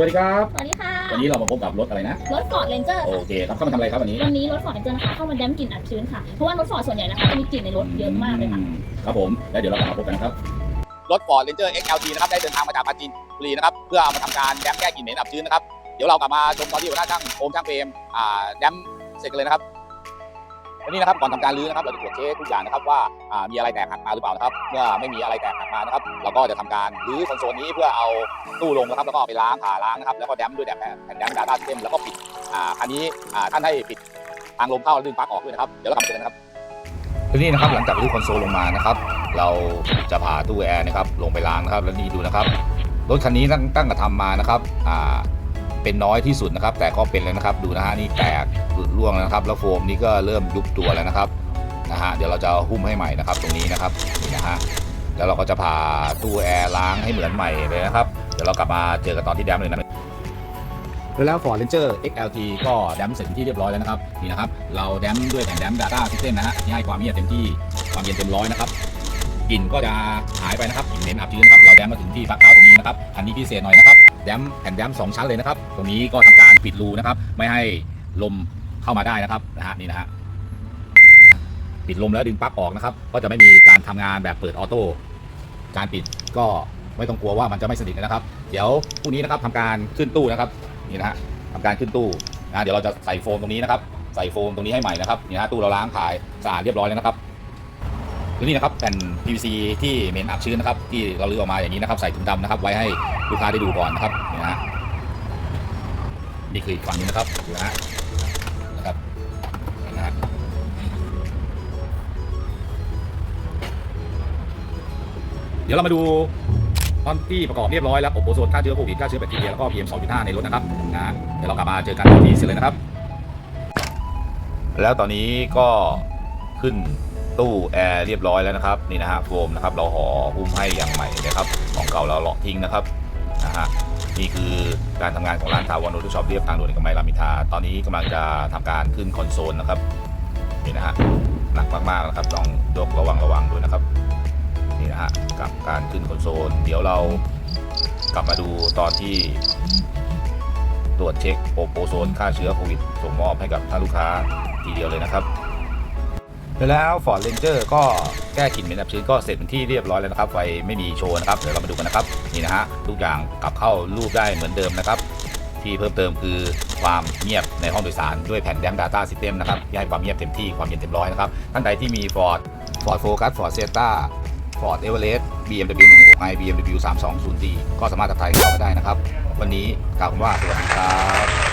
สวัสดีครับ สวัสดีค่ะ วันนี้เรามาพบกับรถอะไรนะ รถฟอร์ดเรนเจอร์โอเคครับเข้ามาทำอะไรครับวันนี้ วันนี้รถฟอร์ดเรนเจอร์นะคะเข้ามาแดมกลิ่นอับชื้นค่ะ เพราะว่ารถฟอร์ดส่วนใหญ่นะคะจะมีกลิ่นในรถเยอะมากเลยค่ะอืมครับผม แล้วเดี๋ยวเรากลับมาพบกันนะครับ รถ Ford Ranger XLT นะครับได้เดินทางมาจากปราจีนบุรีนะครับ เพื่อเอามาทำการแดมแก้กลิ่นเหม็นอับชื้นนะครับ เดี๋ยวเรากลับมาชมตอนที่หัวหน้าช่างโอมช่างเฟรมอ่าแดมเสร็จกันเลยนะครับ วันนี้นะครับก่อนทำการรื้อนะครับเราจะตรวจเช็คทุกอย่างนะครับว่ามีอะไรแตกหักมาหรือเปล่านะครับเมื่อไม่มีอะไรแตกหักมานะครับ เราก็จะทำการรื้อโซนนี้เพื่อเอาตู้ลงนะครับแล้วก็เอาไปล้างผ่าล้างนะครับแล้วก็แดมด้วยแดมแผ่นแดมดาต้าเต็มแล้วก็ปิดอันนี้ท่านให้ปิดทางลมเข้าแล้วดึงปลั๊กออกด้วยนะครับเดี๋ยวเรากลับมาเจอกันนะครับทีนี้นะครับหลังจากรื้อคอนโซลลงมานะครับ เราจะผ่าตู้แอร์นะครับลงไปล้างนะครับแล้วนี่ดูนะครับรถคันนี้ตั้งตั้งกระทำมานะครับอ่า เป็นน้อยที่สุดนะครับ แต่ก็เป็นเลยนะครับ ดูนะฮะนี่แตกหลุดร่วงแล้วนะครับ แล้วโฟมนี่ก็เริ่มยุบตัวแล้วนะครับนะฮะเดี๋ยวเราจะหุ้มให้ใหม่นะครับ ตรงนี้นะครับนี่นะฮะแล้วเราก็จะผ่าตู้แอร์ล้างให้เหมือนใหม่เลยนะครับเดี๋ยวเรากลับมาเจอกันตอนที่แดมเลยนะแล้ว Ford Ranger XLT ก็แดมเสร็จที่เรียบร้อยแล้วนะครับนี่นะครับ เราแดมด้วยแผ่นแดม Data System นะฮะที่ให้ความเย็นเต็มที่ความเย็นเต็มร้อยนะครับกลิ่นก็จะหายไปนะครับกลิ่นเหม็นอับชื้นนะครับเราแดมมาถึงที่ปลั๊กเท้าตรงนี้นะครับอันนี้พิเศษหน่อยนะครับ แดมแผ่นแดมสองชั้นเลยนะครับ ตรงนี้ก็ทำการปิดรูนะครับ ไม่ให้ลมเข้ามาได้นะครับนะฮะนี่นะฮะปิดลมแล้วดึงปลั๊กออกนะครับ ก็จะไม่มีการทำงานแบบเปิดออโต้การปิดก็ไม่ต้องกลัวว่ามันจะไม่สนิทนะครับ เดี๋ยวพรุ่งนี้นะครับทำการขึ้นตู้นะครับนี่นะฮะทำการขึ้นตู้นะเดี๋ยวเราจะใส่โฟมตรงนี้นะครับ ใส่โฟมตรงนี้ให้ใหม่นะครับนี่นะฮะตู้เราล้างขายสะอาดเรียบร้อยแล้วนะครับ แล้วนี่นะครับแผ่น PVC ที่เหม็นอับชื้นนะครับ ที่เราลื้อออกมาอย่างนี้นะครับ ใส่ถุงดำนะครับ ไว้ให้ลูกค้าได้ดูก่อนนะครับนี่นะฮะนี่คืออีกฝั่งนี้นะครับดูนะฮะนะครับนี่นะฮะเดี๋ยวเรามาดูตอนที่ประกอบเรียบร้อยแล้วอบโอโซนฆ่าเชื้อโควิดฆ่าเชื้อแบคทีเรียแล้วก็ PM 2.5 ในรถนะครับนะเดี๋ยวเรากลับมาเจอกันที่เสร็จเลยนะครับ แล้วตอนนี้ก็ขึ้น ตู้แอร์เรียบร้อยแล้วนะครับนี่นะฮะโฟมนะครับเราห่อหุ้มให้อย่างใหม่นะครับของเก่าเราเลาะทิ้งนะครับนะฮะนี่คือการทำงานของร้านทาวอนโอทูช็อปเรียบทางด่วนเอกมัยรามิทาตอนนี้กำลังจะทำการขึ้นคอนโซลนะครับนี่นะฮะหนักมากๆนะครับต้องยกระวังระวังด้วยนะครับนี่นะฮะกับการขึ้นคอนโซล เดี๋ยวเรากลับมาดูตอนที่ตรวจเช็คโอโปโซนฆ่าเชื้อโควิดส่งมอบให้กับท่านลูกค้าทีเดียวเลยนะครับ แล้ว Ford Ranger ก็แก้กลิ่นเหม็นอับชื้นก็เสร็จเป็นที่เรียบร้อยแล้วนะครับไฟไม่มีโชว์นะครับเดี๋ยวเรามาดูกันนะครับนี่นะฮะทุกอย่างกลับเข้ารูปได้เหมือนเดิมนะครับ ที่เพิ่มเติมคือความเงียบในห้องโดยสารด้วยแผ่นแดม Data System นะครับที่ให้ความเงียบเต็มที่ความเย็นเต็มร้อยนะครับท่านใดที่มี Ford Ford Focus Ford Sierra Ford Everest BMW 165 BMW 320D ก็สามารถทักทายเข้ามาได้นะครับ วันนี้กล่าวคำว่าสวัสดีครับ